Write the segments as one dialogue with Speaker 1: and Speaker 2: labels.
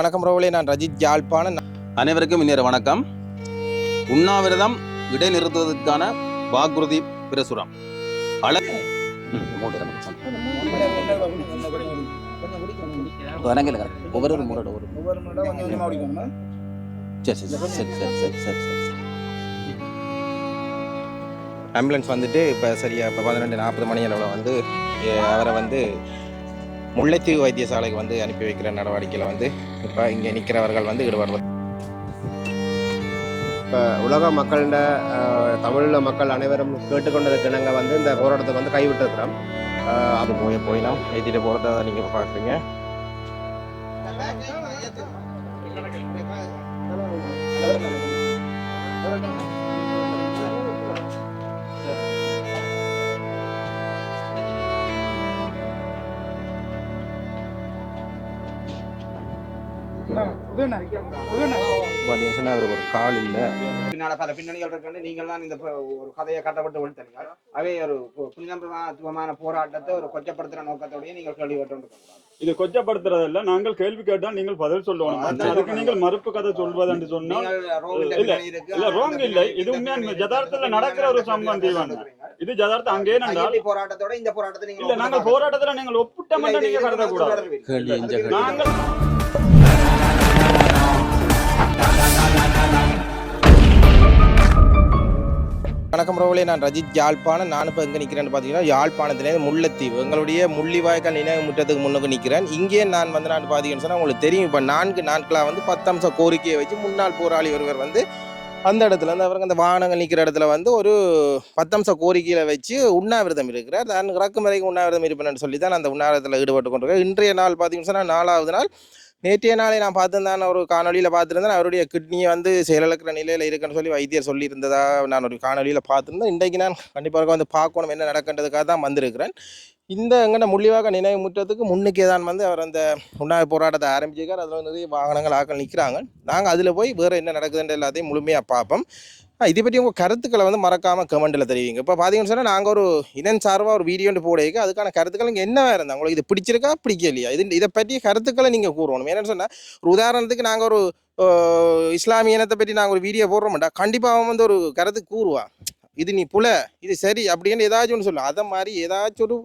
Speaker 1: வணக்கம் ரோவலே நான் ரஜித் யாழ்ப்பாணன்.
Speaker 2: அனைவருக்கும் இன்னொரு வணக்கம். உண்ணாவிரதம் இடைநிறுத்துவதற்கான வாக்குறுதி பிரசுரம். ஒவ்வொரு
Speaker 1: ஆம்புலன்ஸ் வந்துட்டு இப்போ சரியா இப்போ பதினெண்டு நாற்பது மணி அளவில் வந்து அவரை வந்து முல்லைத்தீவு வைத்தியசாலைக்கு வந்து அனுப்பி வைக்கிற நடவடிக்கையில் வந்து இப்போ இங்கே நிற்கிறவர்கள் வந்து ஈடுபடுவது.
Speaker 3: இப்போ உலக மக்களிட தமிழில் மக்கள் அனைவரும் கேட்டுக்கொண்டதுக்கு இணங்க வந்து இந்த போராட்டத்தை வந்து கைவிட்டிருக்கிறோம்.
Speaker 1: அது போய் போயினா ஏற்றிட்டு போகிறத நீங்கள் பார்க்குறீங்க. பார்த்தீங்கன்னா சொன்னா அவருக்கு ஒரு கால் இல்லை.
Speaker 4: பின்னால பல பின்னணிகள் இருக்கு நீங்கள் தான் இந்த ப- ஒரு கதையை கட்டப்பட்டு அவை ஒரு போராட்டத்தை ஒரு கொச்சப்படுத்துற நோக்கத்தோடய நீங்கள் கேள்விப்பட்டு
Speaker 5: இது கொச்சப்படுத்துறதல்ல. நாங்கள் கேள்வி கேட்டால் நீங்கள் பதில் சொல்லணும் அதுக்கு நீங்கள் மறுப்பு கதை சொல்வது என்று சொன்னால்
Speaker 4: நீங்கள்
Speaker 5: இல்ல, ரோங் இல்லை இது உண்மையான யதார்த்தத்துல நடக்கிற ஒரு சம்பவம் தீவான. இது யதார்த்தம் அங்கே
Speaker 4: கையெழுத்து போராட்டத்தோட இந்த போராட்டத்தை நீங்க
Speaker 5: இல்ல நாங்கள் போராட்டத்துல நீங்கள் ஒப்பிட்ட மட்டும் நீங்க கருதக்கூடாது. நாங்கள்
Speaker 1: வணக்கம் ரோவலே நான் ரஜித் யாழ்ப்பாணம். நான் இப்போ எங்கே நிற்கிறேன்னு பார்த்தீங்கன்னா யாழ்ப்பாணத்துலேருந்து முல்லைத்தீவு. எங்களுடைய முள்ளிவாய்க்கால் நினைவு முற்றத்துக்கு முன்னுக்கு நிற்கிறேன் இங்கே நான் வந்து நான் பார்த்தீங்கன்னு சொன்னால் உங்களுக்கு தெரியும். இப்போ நான்கு நாட்களாக வந்து பத்தம்ச கோரிக்கையை வச்சு முன்னாள் போராளி ஒருவர் வந்து அந்த இடத்துல வந்து அவருக்கு அந்த வாகனங்கள் நிற்கிற இடத்துல வந்து ஒரு பத்தம்ச கோரிக்கையில் வச்சு உண்ணாவிரதம் இருக்கிறார். நான் இறக்கும் வரைக்கும் உண்ணாவிரதம் இருப்பேன்னு சொல்லி தான் அந்த உண்ணாவிரதத்தில் ஈடுபட்டு கொண்டிருக்கேன் இன்றைய நாள் பார்த்தீங்கன்னு சொன்னால் நாலாவது நாள் நேற்றைய நாளை நான் பார்த்துருந்தேன் ஒரு காணொலியில் பார்த்துருந்தேன் அவருடைய கிட்னியை வந்து செயலிழக்கிற நிலையில் இருக்குன்னு சொல்லி வைத்தியர் சொல்லியிருந்ததா நான் ஒரு காணொலியில் பார்த்துருந்தேன். இன்றைக்கு நான் கண்டிப்பாக வந்து பார்க்கணும் என்ன நடக்கின்றதுக்காக தான் வந்திருக்கிறேன். இந்த எங்கன முள்ளிவாக நினைவு முற்றத்துக்கு முன்னுக்கே தான் வந்து அவர் அந்த உண்ணாவி போராட்டத்தை ஆரம்பிச்சிருக்கார். அதில் நிறைய வாகனங்கள் ஆக்கள் நிற்கிறாங்க நாங்கள் அதில் போய் வேறு என்ன நடக்குதுன்ற எல்லாத்தையும் முழுமையாக பார்ப்போம். இதை பற்றி உங்கள் கருத்துக்களை வந்து மறக்காமல் கமெண்ட்டில் தெரிவிங்க. இப்போ பார்த்தீங்கன்னு சொன்னால் நாங்கள் ஒரு இனம் சார்பாக ஒரு வீடியோண்டு போடையிக்கு அதுக்கான கருத்துக்கள் இங்கே என்ன இருந்தால் உங்களுக்கு இது பிடிச்சிருக்கா பிடிக்கலையா? இது இதை பற்றிய கருத்துக்களை நீங்கள் கூறணும். என்னென்னு சொன்னால் ஒரு உதாரணத்துக்கு நாங்கள் ஒரு இஸ்லாமிய இனத்தை பற்றி நாங்கள் ஒரு வீடியோ போடுறோம்டா கண்டிப்பாக அவன் வந்து ஒரு கருத்து கூறுவான். இது நீ புல இது சரி அப்படின்னு ஏதாச்சும் ஒன்று சொல்லு. அதை மாதிரி ஏதாச்சும் ஒரு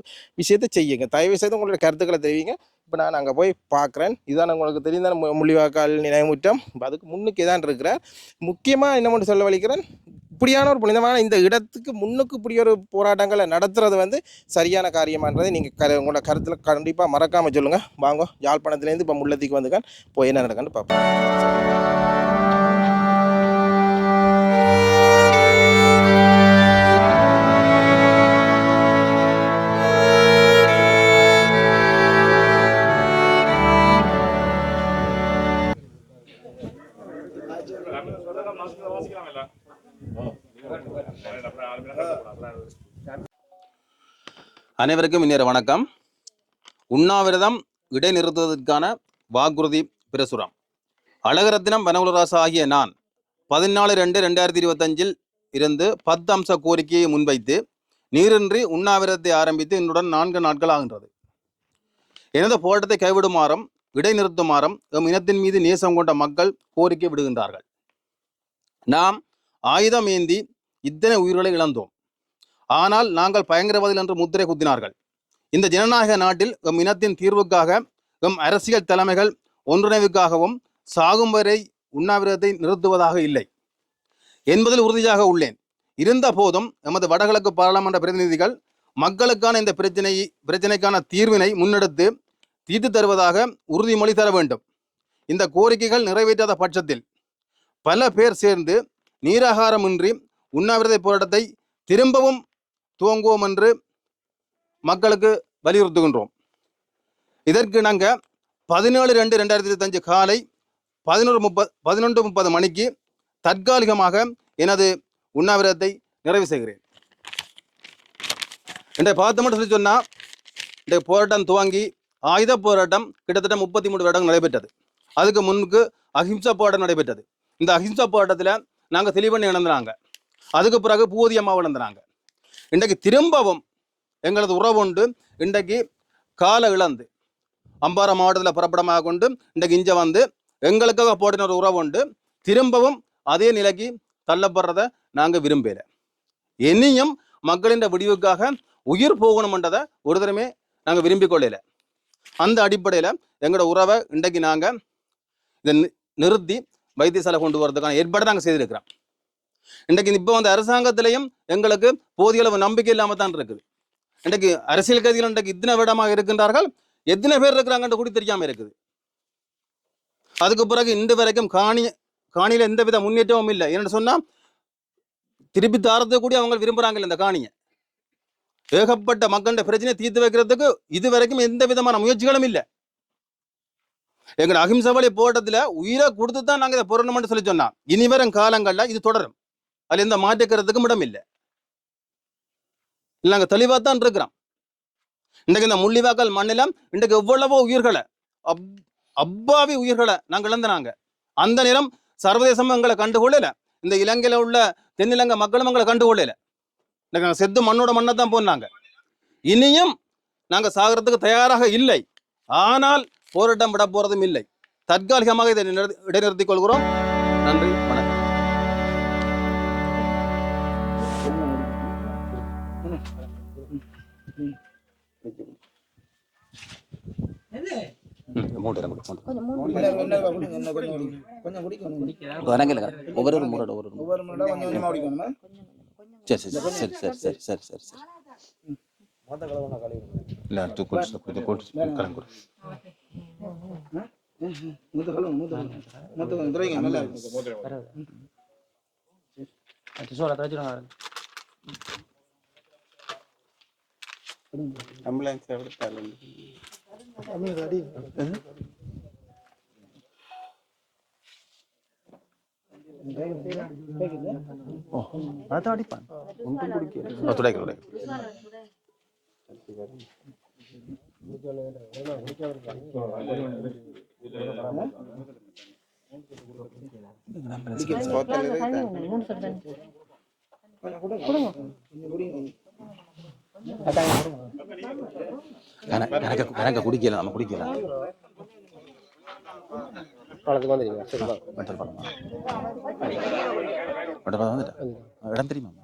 Speaker 1: விஷயத்தை செய்யுங்க. தயவு செய்து உங்களோட கருத்துக்களை தெரிவிங்க. இப்போ நான் அங்கே போய் பார்க்குறேன். இதான் உங்களுக்கு தெரிந்த முள்ளிவாக்கால் நினைவுற்றம் அதுக்கு முன்னுக்கு தான் இருக்கிறார் முக்கியமாக என்ன மட்டும் சொல்ல வலிக்கிறேன் இப்படியான ஒரு புனிதமான இந்த இடத்துக்கு முன்னுக்கு இப்படி ஒரு போராட்டங்களை நடத்துறது வந்து சரியான காரியமானதை நீங்கள் கரு உங்களோட கருத்தில் கண்டிப்பாக மறக்காமல் சொல்லுங்கள் வாங்க யாழ்ப்பாணத்துலேருந்து இப்போ முள்ளத்துக்கு வந்துக்கான். போய் என்ன நடக்குன்னு பார்ப்போம்.
Speaker 2: அனைவருக்கும் இன்னொரு வணக்கம். உண்ணாவிரதம் இடைநிறுத்துவதற்கான வாக்குறுதி பிரசுரம். அழகரத்தினம் வனகுலராசா ஆகிய நான் பதினாலு ரெண்டு ரெண்டாயிரத்தி இருபத்தஞ்சில் இருந்து பத்து அம்ச கோரிக்கையை முன்வைத்து நீரின்றி உண்ணாவிரதத்தை ஆரம்பித்து என்னுடன் நான்கு நாட்கள் ஆகின்றது. எனது போராட்டத்தை கைவிடுமாறும் இடைநிறுத்துமாறும் எம் இனத்தின் மீது நேசம் கொண்ட மக்கள் கோரிக்கை விடுகின்றார்கள். நாம் ஆயுதம் ஏந்தி இத்தனை உயிர்களை இழந்தோம். ஆனால் நாங்கள் பயங்கரவாதிகள் என்று முத்திரை குத்தினார்கள். இந்த ஜனநாயக நாட்டில் எம் இனத்தின் தீர்வுக்காக எம் அரசியல் தலைமைகள் ஒன்றிணைவுக்காகவும் சாகும் வரை உண்ணாவிரதத்தை நிறுத்துவதாக இல்லை. என்பதில் உறுதியாக உள்ளேன். இருந்த போதும் எமது வடகிழக்கு பாராளுமன்ற பிரதிநிதிகள் மக்களுக்கான இந்த பிரச்சனை பிரச்சனைக்கான தீர்வினை முன்னெடுத்து தீர்த்து தருவதாக உறுதிமொழி தர வேண்டும். இந்த கோரிக்கைகள் நிறைவேற்றாத பட்சத்தில் பல பேர் சேர்ந்து நீராகாரமின்றி உண்ணாவிரத போராட்டத்தை திரும்பவும் துவங்குவோம் என்று மக்களுக்கு வலியுறுத்துகின்றோம். இதற்கு நாங்கள் பதினேழு ரெண்டு ரெண்டாயிரத்தி இருபத்தஞ்சு காலை பதினொரு முப்பது பதினொன்று முப்பது மணிக்கு தற்காலிகமாக எனது உண்ணாவிரதத்தை நிறைவு செய்கிறேன். இன்றைய பார்த்தோம்னு சொல்லி சொன்னால் இன்றைய போராட்டம் துவங்கி ஆயுத போராட்டம் கிட்டத்தட்ட முப்பத்தி மூணு வருடங்கள் நடைபெற்றது. அதுக்கு முன்புக்கு அஹிம்சா போராட்டம் நடைபெற்றது. இந்த அஹிம்சா போராட்டத்தில் நாங்கள் தெளிவண்ணி இழந்துனாங்க. அதுக்கு பிறகு பூதியம்மா அம்மா இன்றைக்கு திரும்பவும் எங்களது உறவுண்டு இன்றைக்கு கால இழந்து அம்பாறை மாவட்டத்தில் புறப்படமாக கொண்டு இன்றைக்கு இங்கே வந்து எங்களுக்காக போட்டின ஒரு உறவு உண்டு. திரும்பவும் அதே நிலைக்கு தள்ளப்படுறத நாங்கள் விரும்பல. இனியும் மக்களின் விடிவுக்காக உயிர் போகணுமன்றதை ஒரு தரமே நாங்கள் விரும்பிக் கொள்ளல. அந்த அடிப்படையில் எங்களோட உறவை இன்றைக்கு நாங்கள் இதை நி- நிறுத்தி வைத்தியசாலை கொண்டு வரதுக்கான ஏற்பாடு நாங்கள் செய்திருக்கிறோம். இன்றைக்கு இப்போ வந்து அரசாங்கத்திலையும் எங்களுக்கு போதிய அளவு நம்பிக்கை இல்லாமல் தான் இருக்குது. இன்றைக்கு அரசியல் கைதிகள் இன்றைக்கு இத்தனை விடமாக இருக்கின்றார்கள் எத்தனை பேர் இருக்கிறாங்கன்ற கூட தெரியாமல் இருக்குது. அதுக்கு பிறகு இன்று வரைக்கும் காணி காணியில் எந்த வித முன்னேற்றமும் இல்லை. என்னன்னு சொன்னால் திருப்பி தாரத்தை கூட அவங்க விரும்புகிறாங்க இந்த காணியை. ஏகப்பட்ட மக்கள பிரச்சனையை தீர்த்து வைக்கிறதுக்கு இது வரைக்கும் எந்த விதமான முயற்சிகளும் இல்லை. எங்கள் அகிம்சை வழி உயிரை கொடுத்து தான் நாங்கள் இதை பொருணம்னு சொல்லி சொன்னோம் இனி வரும் காலங்களில் இது தொடரும். அதில் எந்த மாற்றிக்கிறதுக்கும் இடம் இல்லை. இல்லை நாங்கள் தெளிவாக தான் இருக்கிறோம் இன்றைக்கு இந்த முள்ளிவாக்கல் மண்ணில் இன்றைக்கு எவ்வளவோ உயிர்களை அப் அப்பாவி உயிர்களை நாங்கள் இழந்தனாங்க அந்த நேரம் சர்வதேசமும் எங்களை கண்டுகொள்ளல. இந்த இலங்கையில் உள்ள தென்னிலங்கை மக்களும் எங்களை கண்டுகொள்ளல. இன்னைக்கு நாங்கள் செத்து மண்ணோட மண்ணை தான் போனாங்க இனியும் நாங்கள் சாகிறதுக்கு தயாராக இல்லை. ஆனால் போராட்டம் விட போறதும் இல்லை. தற்காலிகமாக இதை நிறு- இடைநிறுத்திக் கொள்கிறோம். நன்றி. ஒவ்வொரு முறை ஒவ்வொரு. சரி சரி சரி சரி சரி சரி சரி சரி சரி இல்ல தூக்கு இது அதான் அடிப்பான் ஒன்றும் குடிக்க துடைக்க துடைக்க கொடுங்க கணக்க குடிக்கலாம். நம்ம குடிக்கலாம். இடம் தெரியுமா
Speaker 3: இல்லை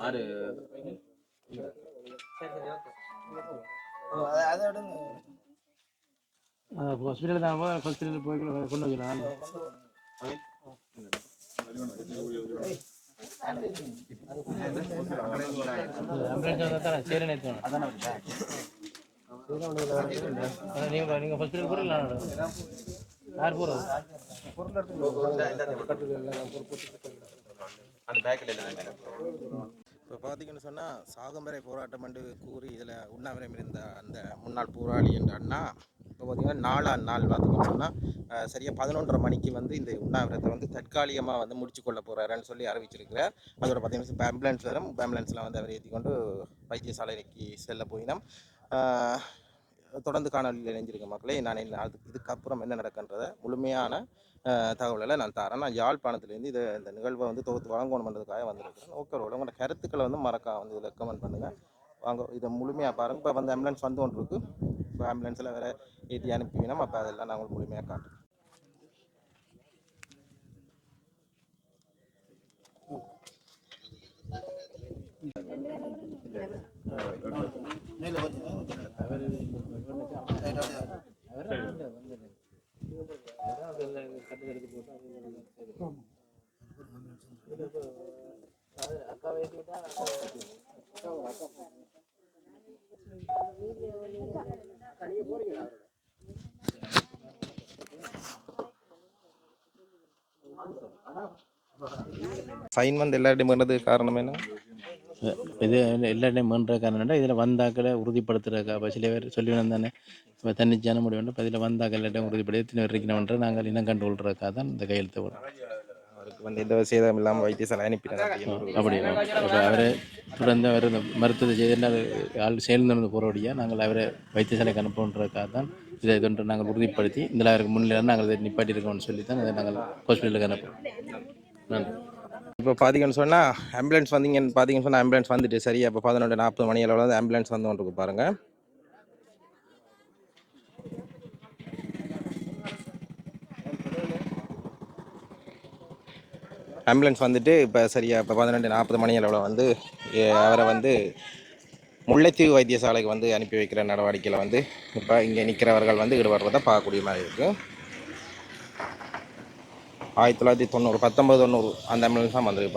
Speaker 3: ஆறு.
Speaker 6: ஹாஸ்பிட்டல் தான் போய் ஹாஸ்பிட்டல் போய் கொண்டு வைக்கலாம் நீங்க நீங்க ஹாஸ்பிட்டல் போறீங்களா யார் போறது பொருள் எடுத்து அந்த பேக்கில்
Speaker 1: இப்போ பார்த்தீங்கன்னு சொன்னால் சாகம்பரை போராட்டம் என்று கூறி இதில் உண்ணாவிரம் இருந்த அந்த முன்னாள் போராளி என்ற அண்ணா இப்போ பார்த்தீங்கன்னா நாலாம் நாள் பார்த்தீங்கன்னு சொன்னால் சரியாக பதினொன்றரை மணிக்கு வந்து இந்த உண்ணாவிரத்தை வந்து தற்காலிகமாக வந்து முடிச்சு கொள்ள போகிறாருன்னு சொல்லி அறிவிச்சிருக்கிறார். அதோட பார்த்தீங்கன்னா ஆம்புலன்ஸ் வரும். ஆம்புலன்ஸில் வந்து அவரை ஏற்றி கொண்டு வைத்தியசாலைக்கு செல்ல போயினோம் தொடர்ந்து காணொலியில் இணைஞ்சிருக்க மக்களே நான் அது இதுக்கப்புறம் என்ன நடக்கின்றத முழுமையான தகவலை நான் தரேன். நான் யாழ்ப்பாணத்துலேருந்து இதை இந்த நிகழ்வை வந்து தொகுத்து வழங்கணுன்றதுக்காக வந்திருக்கிறேன். ஓகே உங்களோட கருத்துக்களை வந்து மறக்காம வந்து இதில் கமெண்ட் பண்ணுங்கள் வாங்க இதை முழுமையாக பாருங்கள் இப்போ வந்து ஆம்புலன்ஸ் வந்து ஒன்று இருக்குது இப்போ ஆம்புலன்ஸில் வேறு ஏற்றி அனுப்பிவினோம் அப்போ அதெல்லாம் நான் உங்களுக்கு முழுமையாக காட்டுறேன். ஃபைன் வந்து எல்லார்ட்டையும் பண்ணுறதுக்கு காரணம் என்ன?
Speaker 6: இது எல்லா டைம் பண்ணுற காரணம்னா இதில் வந்தாக்களை உறுதிப்படுத்துறதுக்கா இப்போ சில பேர் சொல்லி வந்தானே இப்போ தன்னிச்சான முடிவு இப்போ இதில் வந்தாக்கள் எல்லா டைம் உறுதிப்படுத்தி எத்தனை பேர் இருக்கணும்ன்ற நாங்கள் இனம் கண்டு கொள்றதுக்காக தான் இந்த கையெழுத்து போடுறோம்.
Speaker 1: அவருக்கு வந்து எந்த சேதம் இல்லாமல் வைத்தியசாலை அனுப்பிட்டாங்க
Speaker 6: அப்படி இப்போ அவரை தொடர்ந்து அவர் இந்த மருத்துவத்தை செய்து ஆள் சேர்ந்து போகிறபடியாக நாங்கள் அவரை வைத்தியசாலைக்கு அனுப்புன்றதுக்காக தான் இதை இதொன்று நாங்கள் உறுதிப்படுத்தி இதில் அவருக்கு முன்னிலை நாங்கள் இதை நிப்பாட்டியிருக்கோம்னு சொல்லி தான் இதை நாங்கள் ஹாஸ்பிட்டலுக்கு அனுப்புகிறோம் நன்றி.
Speaker 1: இப்போ பார்த்தீங்கன்னு சொன்னால் ஆம்புலன்ஸ் வந்தீங்கன்னு பார்த்தீங்கன்னு சொன்னால் ஆம்புலன்ஸ் வந்துட்டு சரியா இப்போ பதினொன்று நாற்பது மணி அளவில் வந்து ஆம்புலன்ஸ் வந்து ஒன்று பாருங்க. ஆம்புலன்ஸ் வந்துட்டு இப்போ சரியா இப்போ பதினெண்டு நாற்பது மணி அளவில் வந்து அவரை வந்து முல்லைத்தீவு வைத்தியசாலைக்கு வந்து அனுப்பி வைக்கிற நடவடிக்கையில் வந்து இப்போ இங்கே நிற்கிறவர்கள் வந்து ஈடுபடுறதை பார்க்கக்கூடிய மாதிரி இருக்குது ஆயிரத்தி தொள்ளாயிரத்தி தொண்ணூறு பத்தொம்பது தொண்ணூறு அந்த ஆம்புலன்ஸ் தான் வந்திருக்கு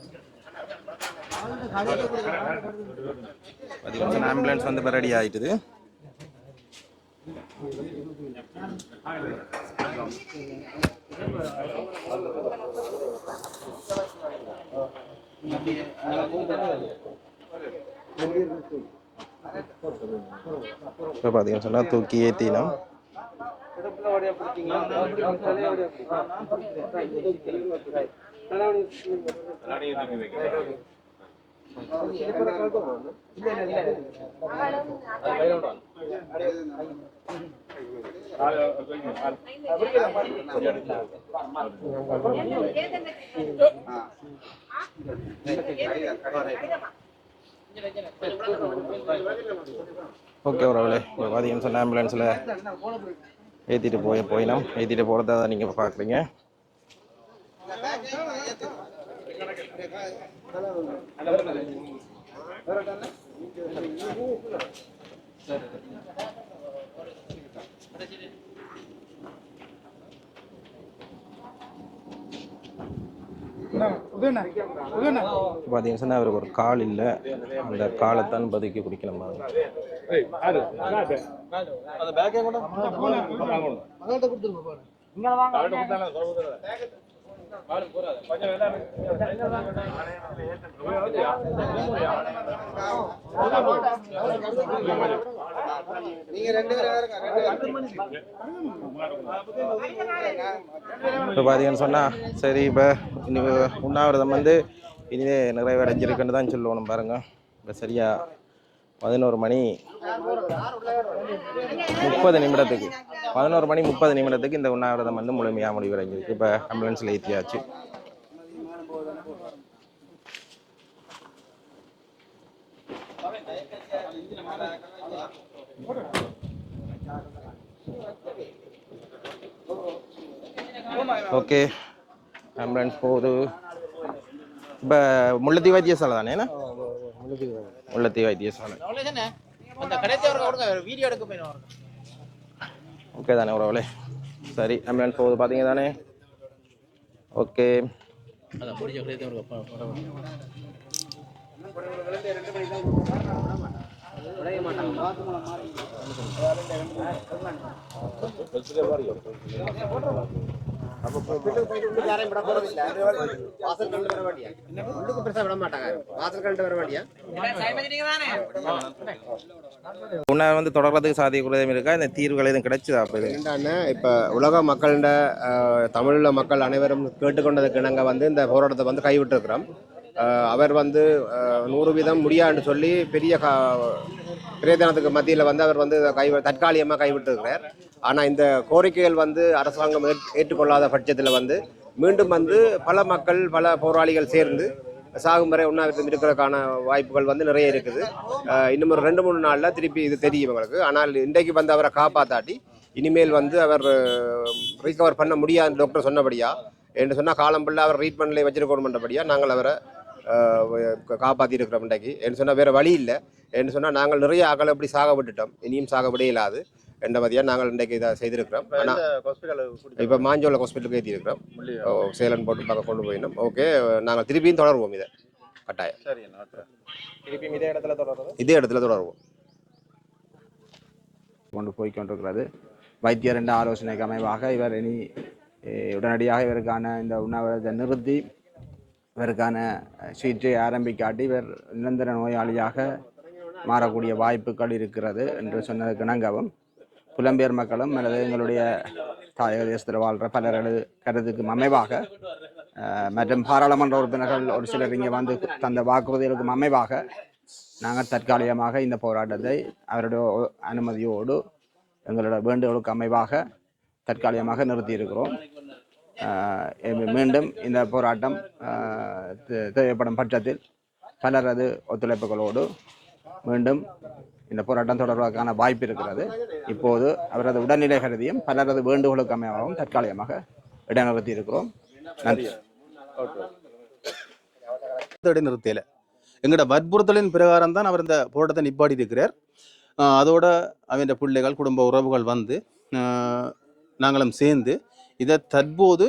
Speaker 1: பார்த்தீங்கன்னா ஆம்புலன்ஸ் வந்து இப்போ ரெடி ஆயிட்டுது. இப்போ பார்த்தீங்கன்னு சொன்னால் தூக்கி ஏற்றினோம் ஓகே உறவுகளே இப்போ சொன்ன ஆம்புலன்ஸில் ஏற்றிட்டு போய் போயினோம். ஏற்றிட்டு போகிறத நீங்கள் பார்க்குறீங்க பார்த்தீங்கன்னு அவருக்கு ஒரு கால் இல்லை. அந்த காலைத்தான் பதுக்கி குடிக்கணும் பாருங்க. இப்போ பார்த்தீங்கன்னு சொன்னால் சரி இப்போ இனி உண்ணாவிரதம் வந்து இனிமே நிறைவடைஞ்சிருக்குன்னு தான் சொல்லணும் பாருங்க. இப்போ சரியா பதினோரு மணி முப்பது நிமிடத்துக்கு. பதினோரு மணி முப்பது நிமிடத்துக்கு இந்த உண்ணாவிரதம் வந்து முழுமையாக முடிவடைஞ்சிருக்கு. இப்போ ஆம்புலன்ஸில் ஏற்றியாச்சு ஓகே ஆம்புலன்ஸ் போகுது. இப்போ முள்ளத்தி வைத்தியசாலை தானே என்ன? முள்ளத்தி வைத்தியசாலை ஓகே தானே உறவுகளே சரி ஆம்புலன்ஸ் போகுது பார்த்தீங்க தானே? ஓகே
Speaker 6: அதான்
Speaker 3: யாரையும் விட போறதில்ல வாசல் கண்டு வர வேண்டியா உள்ளுக்கு பெருசா விட மாட்டாங்க வாசல் கண்டு வர வேண்டியா
Speaker 1: உணவு வந்து தொடர்றதுக்கு சாத்தியக்கூடதும் இருக்கா இந்த தீர்வுகள் எதுவும் கிடைச்சதா அப்போ
Speaker 3: என்னன்னா இப்போ உலக மக்களிட தமிழில் மக்கள் அனைவரும் கேட்டுக்கொண்டதுக்கு இணங்க வந்து இந்த போராட்டத்தை வந்து கைவிட்டிருக்கிறோம் அவர் வந்து நூறு வீதம் முடியாதுன்னு சொல்லி பெரிய கா மத்தியில் வந்து அவர் வந்து கை தற்காலிகமாக கைவிட்டிருக்கிறார். ஆனால் இந்த கோரிக்கைகள் வந்து அரசாங்கம் ஏற்- ஏற்றுக்கொள்ளாத பட்சத்தில் வந்து மீண்டும் வந்து பல மக்கள் பல போராளிகள் சேர்ந்து சாகும் வரை உண்ணாவிரதம் இருக்கிறதுக்கான வாய்ப்புகள் வந்து நிறைய இருக்குது. இன்னும் ஒரு ரெண்டு மூணு நாளில் திருப்பி இது தெரியும் எங்களுக்கு. ஆனால் இன்றைக்கு வந்து அவரை காப்பாத்தாட்டி இனிமேல் வந்து அவர் ரீகவர் பண்ண முடியாது டாக்டர் சொன்னபடியா. என்று சொன்னால் காலம் ஃபுல்லாக அவர் ட்ரீட்மெண்ட்லேயே வச்சிருக்கணும்ன்றபடியா நாங்கள் அவரை காப்பாற்றி இருக்கிறோம் இன்றைக்கு என்று சொன்னால் வேறு வழி இல்லை. என்று சொன்னால் நாங்கள் நிறைய அகலை இப்படி சாக விட்டுட்டோம். இனியும் சாக விட இயலாது என்ற மதியம் நாங்கள் இன்றைக்கு இதை செய்திருக்கிறோம். ஆனால் இப்போ மாஞ்சோல ஹாஸ்பிட்டலுக்கு ஏற்றி இருக்கிறோம் ஓ, சேலன் போட்டு பார்க்க கொண்டு போயினோம். ஓகே நாங்கள் திருப்பியும் தொடருவோம் இதை. கட்டாயம்.
Speaker 1: திருப்பி இதே இடத்துல தொடர்றது?
Speaker 3: இதே இடத்துல தொடருவோம்.
Speaker 4: கொண்டு போய் கொண்டிருக்கிறது வைத்தியரின் ஆலோசனைக்கு அமைவாக இவர் இனி உடனடியாக இவருக்கான இந்த உண்ணாவிரதத்தை நிறுத்தி இவருக்கான சிகிச்சை ஆரம்பிக்காட்டி இவர் நிரந்தர நோயாளியாக மாறக்கூடிய வாய்ப்புகள் இருக்கிறது என்று சொன்னதுக்கு இணங்கவும் புலம்பெயர் மக்களும் அல்லது எங்களுடைய தாயக தேசத்தில் வாழ்கிற பலரது கருத்துக்கும் அமைவாக மற்றும் பாராளுமன்ற உறுப்பினர்கள் ஒரு சிலர் இங்கே வந்து தந்த வாக்குறுதிகளுக்கும் அமைவாக நாங்கள் தற்காலிகமாக இந்த போராட்டத்தை அவருடைய அனுமதியோடு எங்களோட வேண்டுகோளுக்கு அமைவாக தற்காலிகமாக நிறுத்தியிருக்கிறோம். மீண்டும் இந்த போராட்டம் தேவைப்படும் பட்சத்தில் பலரது ஒத்துழைப்புகளோடு மீண்டும் இந்த போராட்டம் தொடர்வதற்கான வாய்ப்பு இருக்கிறது. இப்போது அவரது உடல்நிலை கருதியும் பலரது வேண்டுகோளுக்கு அமைவாகவும் தற்காலிகமாக இடைநிறுத்தி இருக்கிறோம். நன்றி.
Speaker 2: இடைநிறுத்தையில் எங்களோட வற்புறுத்தலின் பிரகாரம் தான் அவர் இந்த போராட்டத்தை நிப்பாடி இருக்கிறார் அதோட அவன் பிள்ளைகள் குடும்ப உறவுகள் வந்து நாங்களும் சேர்ந்து இதை தற்போது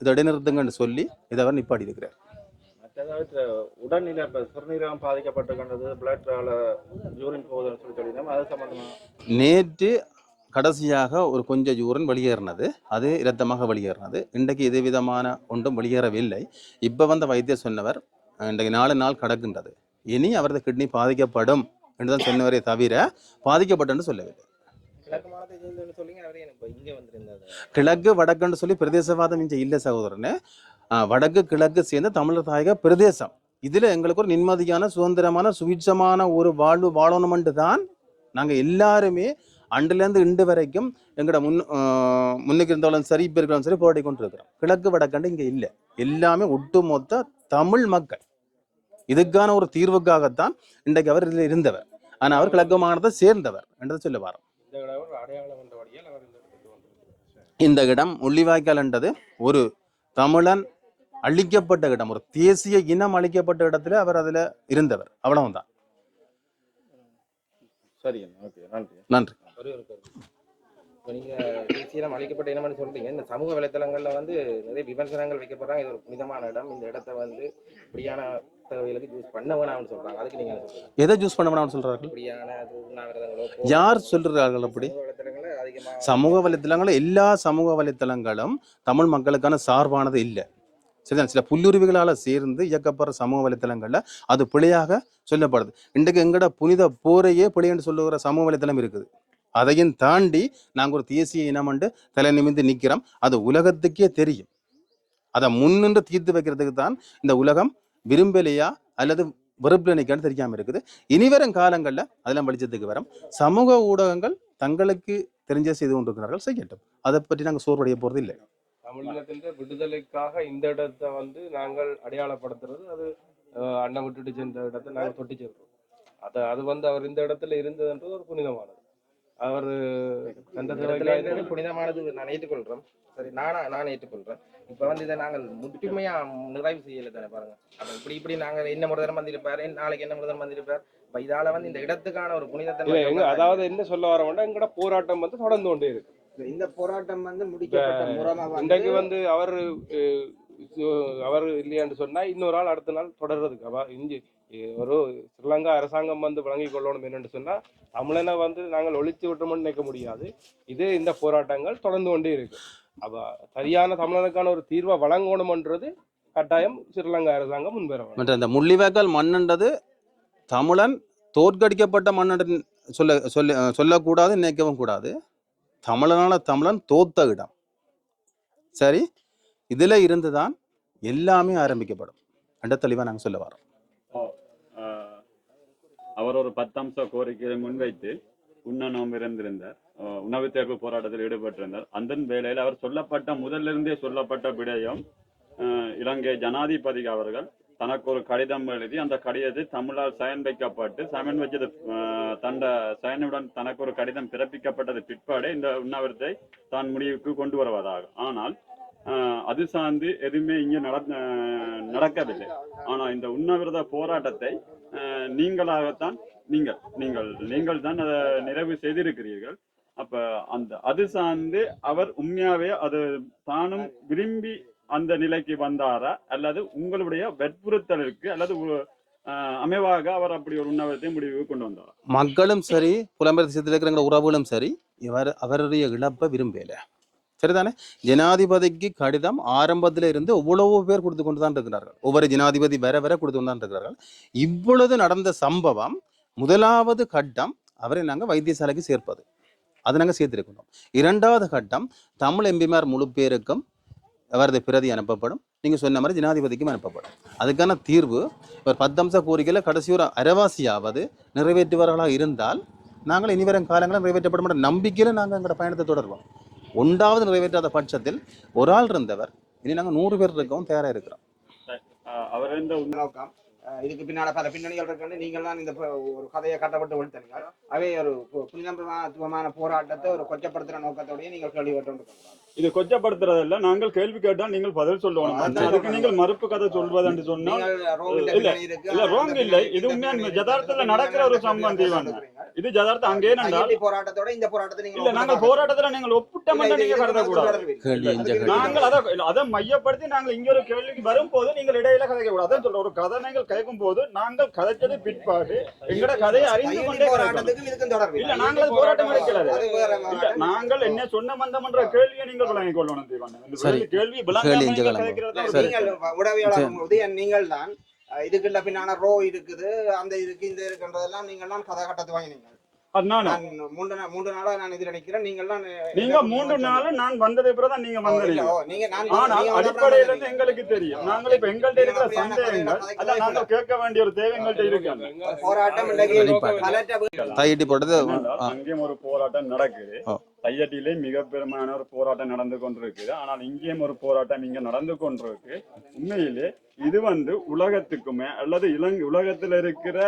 Speaker 2: இதை இடைநிறுத்துங்கன்னு சொல்லி இதை அவர் நிப்பாட்டி இருக்கிறார்
Speaker 7: உடல்நிலை சிறுநீரகம் பாதிக்கப்பட்டிருக்கின்றது பிளட்ரால யூரின் போகுதுன்னு சொல்லி சொல்லியிருந்தோம். அது சம்பந்தமா?
Speaker 2: நேற்று கடைசியாக ஒரு கொஞ்சம் யூரன் வெளியேறினது. அது இரத்தமாக வெளியேறினது. இன்றைக்கு எது விதமான ஒன்றும் வெளியேறவில்லை. இப்போ வந்த வைத்தியர் சொன்னவர் இன்றைக்கு நாலு நாள் கடக்கின்றது. இனி அவரது கிட்னி பாதிக்கப்படும் என்று தான் சொன்னவரே தவிர பாதிக்கப்பட்டன்னு சொல்லவில்லை.
Speaker 1: கிழக்கு
Speaker 2: வடக்குன்னு சொல்லி பிரதேசவாதம் இங்கே இல்லை சகோதரனே. ஆஹ் வடக்கு கிழக்கு சேர்ந்த தமிழர் தாயக பிரதேசம். இதுல எங்களுக்கு ஒரு நிம்மதியான சுதந்திரமான சுவிட்சமான ஒரு வாழ்வு வாழணுமென்று தான் நாங்க எல்லாருமே அண்டுலேருந்து இண்டு வரைக்கும் எங்களோட முன் ஆஹ் முன்னுக்கு இருந்தாலும் சரி இப்போ இருக்கிறாலும் சரி போராடி கொண்டு இருக்கிறோம் கிழக்கு வடக்கண்டு இங்கே இல்லை. எல்லாமே ஒட்டுமொத்த தமிழ் மக்கள். இதுக்கான ஒரு தீர்வுக்காகத்தான் இன்றைக்கு அவர் இதில் இருந்தவர். ஆனால் அவர் கிழக்கு மாகாணத்தை சேர்ந்தவர் என்றதை சொல்ல வரோம்
Speaker 7: இந்த
Speaker 2: இடம் முள்ளிவாய்க்கால் என்றது ஒரு தமிழன் அழிக்கப்பட்ட இடம் ஒரு தேசிய இனம் அழிக்கப்பட்ட இடத்துல அவர் அதுல இருந்தவர். அவ்வளவுதான்.
Speaker 7: சரி ஓகே நன்றி.
Speaker 1: தேசியம் அளிக்கப்பட்ட இனம்னு சொல்றீங்க இந்த சமூக வலைத்தளங்கள்ல வந்து நிறைய விமர்சனங்கள் வைக்கப்படுறாங்க. இது ஒரு புனிதமான இடம். இந்த இடத்த வந்து இப்படியான தேவைகளுக்கு யூஸ் பண்ண வேணாம்னு சொல்றாங்க. அதுக்கு நீங்க என்ன சொல்றீங்க?
Speaker 2: எதை ஜூஸ் பண்ண வேணாம்னு சொல்றார்கள்?
Speaker 1: அது உண்ணாவிரதங்களோ
Speaker 2: யார் சொல்றார்கள் அப்படி?
Speaker 1: சமூக
Speaker 2: வலைத்தளங்களும் எல்லா சமூக வலைத்தளங்களும் தமிழ் மக்களுக்கான சார்பானது இல்லை. சரிதான்? சில புல்லுருவிகளால சேர்ந்து இயக்கப்படுற சமூக வலைத்தளங்கள்ல அது பிழையாக சொல்லப்படுது. இன்றைக்கு எங்கட புனித போரையே பிழைன்னு சொல்லுகிற சமூக வலைத்தளம் இருக்குது. அதையும் தாண்டி நாங்கள் ஒரு தேசிய இனமண்டு தலை நிமிந்து நிற்கிறோம் அது உலகத்துக்கே தெரியும். அதை முன்னின்று தீர்த்து வைக்கிறதுக்கு தான் இந்த உலகம் விரும்பலையா அல்லது வெறுப்பில் நிற்கான்னு தெரியாம இருக்குது? இனி வரும் காலங்களில் அதெல்லாம் வெளிச்சத்துக்கு வரும். சமூக ஊடகங்கள் தங்களுக்கு தெரிஞ்ச செய்து கொண்டிருக்கிறார்கள். செய்யட்டும் அதை பற்றி நாங்கள் சோர்வடைய போறது இல்லை.
Speaker 8: தமிழினத்தின் விடுதலைக்காக இந்த இடத்தை வந்து நாங்கள் அடையாளப்படுத்துறது அது அஹ், அண்ணன் விட்டுட்டு சென்ற இடத்தை நாங்கள் தொட்டி செல்றோம். அது அது வந்து அவர் இந்த இடத்துல இருந்ததுன்றது ஒரு புனிதமானது. அவர் அந்த
Speaker 1: புனிதமானது நான் ஏற்றுக்கொள்றேன் சரி நானா நான் ஏற்றுக்கொள்றேன். இப்ப வந்து இதை நாங்கள் முற்றுமையா நிறைவு செய்யல தானே பாருங்க. அப்ப இப்படி இப்படி நாங்கள் என்ன முதல் வந்திருப்பாரு நாளைக்கு என்ன முதல் வந்திருப்பார் இப்ப இதால வந்து இந்த இடத்துக்கான ஒரு புனிதத்தன்மை
Speaker 8: அதாவது என்ன சொல்ல வரவண்டா எங்கட போராட்டம் வந்து தொடர்ந்து கொண்டே இருக்கு.
Speaker 4: இந்த போராட்டம் வந்து முடிக்கப்பட்ட முறமா
Speaker 8: இன்றைக்கு
Speaker 4: வந்து
Speaker 8: அவர் அவர் இல்லையான்னு சொன்னா இன்னொரு ஆள் அடுத்த நாள் தொடர்றதுக்கு. அவ இஞ்சி ஒரு ஸ்ரீலங்கா அரசாங்கம் வந்து வழங்கி கொள்ளணும் என்னன்னு சொன்னா தமிழனை வந்து நாங்கள் ஒழித்து விட்டோம்னு நினைக்க முடியாது. இது இந்த போராட்டங்கள் தொடர்ந்து கொண்டே இருக்கு. அப்ப சரியான தமிழனுக்கான ஒரு தீர்வை வழங்கணும்ன்றது கட்டாயம் ஸ்ரீலங்கா அரசாங்கம் முன்வர வேண்டும்
Speaker 2: மற்ற இந்த முள்ளிவாய்க்கால் மண்ணன்றது தமிழன் தோற்கடிக்கப்பட்ட மன்னன் சொல்ல சொல்ல சொல்லக்கூடாது நினைக்கவும் கூடாது. தமிழனால தமிழன் தோத்த இடம். சரி? இதுல இருந்து தான் எல்லாமே ஆரம்பிக்கப்படும். ரெண்ட தெளிவா நாங்க சொல்ல வரோம்.
Speaker 5: அவர் ஒரு பத்து அம்ச கோரிக்கையை முன்வைத்து உண்ண நோம்பு இருந்திருந்தார் உணவு தேர்வு போராட்டத்தில் ஈடுபட்டிருந்தார். அந்த வேளையில் அவர் சொல்லப்பட்ட முதலிருந்தே சொல்லப்பட்ட விடயம் இலங்கை ஜனாதிபதி அவர்கள் தனக்கு ஒரு கடிதம் எழுதி அந்த கடிதத்தை தமிழால் சயன் வைக்கப்பட்டு சயன் வச்சது தண்ட சயனுடன் தனக்கு ஒரு கடிதம் பிறப்பிக்கப்பட்டது பிற்பாடு இந்த உண்ணாவிரத்தை தான் முடிவுக்கு கொண்டு வருவதாக. ஆனால் அது சார்ந்து எதுவுமே இங்கே நட நடக்கவில்லை. ஆனால் இந்த உண்ணாவிரத போராட்டத்தை அஹ், நீங்களாகத்தான் நீங்கள் நீங்கள் நீங்கள் தான் அதை நிறைவு செய்திருக்கிறீர்கள். அப்ப அந்த அது சார்ந்து அவர் உண்மையாவே அது தானும் விரும்பி அந்த நிலைக்கு வந்தாரா? அல்லது உங்களுடைய வற்புறுத்தலுக்கு அல்லது அமைவாக அவர் அப்படி ஒரு உண்ணாவிரத்தை முடிவுக்கு கொண்டு வந்தாரா?
Speaker 2: மக்களும் சரி புலம்பெயர் தேசத்தில் இருக்கிற உறவுகளும் சரி இவர் அவருடைய இழப்பை விரும்பல. சரிதானே? ஜனாதிபதிக்கு கடிதம் ஆரம்பத்தில் இருந்து எவ்வளவோ பேர் கொடுத்து கொண்டு தான் இருக்கிறார்கள். ஒவ்வொரு ஜனாதிபதி வர வர கொடுத்து கொண்டு தான் இருக்கிறார்கள். இவ்வளவு நடந்த சம்பவம் முதலாவது கட்டம் அவரை நாங்கள் வைத்தியசாலைக்கு சேர்ப்பது. அது நாங்கள் சேர்த்திருக்கணும். இரண்டாவது கட்டம் தமிழ் எம்பிமார் முழு பேருக்கும் அவரது பிரதி அனுப்பப்படும். நீங்கள் சொன்ன மாதிரி ஜனாதிபதிக்கும் அனுப்பப்படும். அதுக்கான தீர்வு ஒரு பத்தம்ச கோரிக்கையில் கடைசி ஒரு அரைவாசியாவது நிறைவேற்றுவர்களாக இருந்தால் நாங்கள் இனிவரும் காலங்களில் நிறைவேற்றப்படும் என்ற நம்பிக்கையில் நாங்கள் எங்களோட பயணத்தை தொடர்வோம். ஒன்றாவது நிறைவேற்றாத பட்சத்தில் ஒரு ஆள் இருந்தவர் இனி நாங்கள் நூறு பேர் இருக்கவும் தயாராக இருக்கிறோம்.
Speaker 5: அவர்
Speaker 4: இதுக்கு பின்னால பல பின்னணிகள் இருக்கு நீங்கள் தான் இந்த ஒரு கதையை கட்டப்பட்டு விழுத்தீங்க அவை ஒரு புனிதமான போராட்டத்தை ஒரு கொச்சப்படுத்துற நோக்கத்தோடய நீங்கள் கேள்விப்பட்டு
Speaker 5: இது கொச்சப்படுத்துறதல்ல. நாங்கள் கேள்வி கேட்டால் நீங்கள் பதில் சொல்லணும். அதுக்கு நீங்கள் மறுப்பு கதை சொல்வது என்று சொன்னால்
Speaker 4: wrong
Speaker 5: இல்ல. இது உண்மையான யதார்த்தத்துல நடக்கிற ஒரு சம்பவம் தீவான. இது ஜதார்த்தம் அங்கே
Speaker 4: IIT போராட்டத்தோட இந்த போராட்டத்தை நீங்க
Speaker 5: இல்ல நாங்கள் போராட்டத்துல நீங்கள் ஒப்பிட்ட மட்டும் நீங்க
Speaker 2: கேள்வி கேள்வி.
Speaker 5: நாங்கள் அதை இல்ல, அதை மையப்படுத்தி நாங்கள் இங்க ஒரு கேள்விக்கு வரும்போது நீங்கள் இடையில கதைக்க கூடாது அதான் சொல்ற ஒரு கதை நீங்கள் கேட்கும் போது நாங்கள் கதைச்சது பிற்பாடு. எங்கட கதையை அறிந்து கொண்டே இல்ல. நாங்கள் போராட்டம்
Speaker 4: மாநாடு.
Speaker 5: நாங்கள் என்ன சொன்ன மந்தம்ன்ற கேள்வியை நீங்கள் விளங்கிக் கொள்ளணும் தீவான. கேள்வி-
Speaker 4: உடவியலாளர் உதயன் நீங்கள் தான் இதுக்குள்ள பின்னான ரோ இருக்குது அந்த இதுக்கு இந்த இருக்குன்றதெல்லாம் நீங்கள் தான் கதை கட்டத்து வாங்கினீங்க. மூன்று நாள் மூன்று நாளா நான் இதுல
Speaker 5: நீங்க மூன்று நாள் நான் வந்ததை பிறகு நீங்க வந்தீங்க
Speaker 4: நீங்க
Speaker 5: ஆனால்
Speaker 4: நீங்க
Speaker 5: அடிப்படையில இருந்து எங்களுக்கு தெரியும். நாங்கள் இப்ப எங்கள்ட்ட இருக்கிற சந்தேகங்கள் அதான் நாங்கள் கேட்க வேண்டிய ஒரு தேவை எங்கள்ட்ட இருக்கு
Speaker 4: போராட்டம்.
Speaker 2: தையிட்டி போட்டது
Speaker 5: என்னென்றால், அங்கேயும் ஒரு போராட்டம் நடக்குது. தையட்டிலே மிக பெருமையான ஒரு போராட்டம் நடந்து கொண்டிருக்குது ஆனால் இங்கேயும் ஒரு போராட்டம் இங்க நடந்து கொண்டிருக்கு. உண்மையிலே இது வந்து உலகத்துக்குமே அல்லது இலங்கை உலகத்தில் இருக்கிற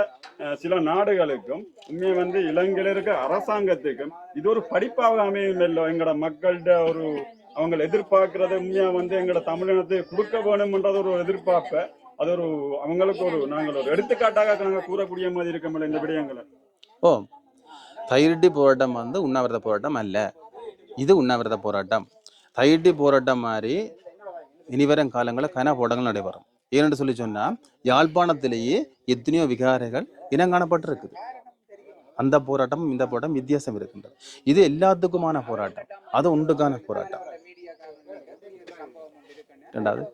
Speaker 5: சில நாடுகளுக்கும் உண்மையை வந்து இலங்கையில் இருக்கிற அரசாங்கத்துக்கும் இது ஒரு படிப்பாக அமையும் இல்லை எங்களோட மக்கள்கிட்ட ஒரு அவங்க எதிர்பார்க்கறத உண்மையா வந்து எங்களோட தமிழினத்தை கொடுக்க வேணும்ன்றது ஒரு எதிர்பார்ப்பை அது ஒரு அவங்களுக்கு ஒரு நாங்கள் ஒரு எடுத்துக்காட்டாக நாங்கள் கூறக்கூடிய மாதிரி இருக்கமில்ல இந்த விடயங்களை.
Speaker 2: ஓ தையிட்டி போராட்டம் வந்து உண்ணாவிரத போராட்டம் அல்ல. இது உண்ணாவிரத போராட்டம். தைரிட்டி போராட்டம் மாதிரி இனிவரும் காலங்களில் கன போராட்டங்கள் நடைபெறும். ஏன்னு சொல்லி சொன்னால் யாழ்ப்பாணத்திலேயே எத்தனையோ விகாரைகள் இனம் காணப்பட்டிருக்குது அந்த போராட்டம் இந்த போராட்டம் வித்தியாசம் இருக்கின்றது. இது எல்லாத்துக்குமான போராட்டம். அது உண்டுக்கான போராட்டம். ரெண்டாவது.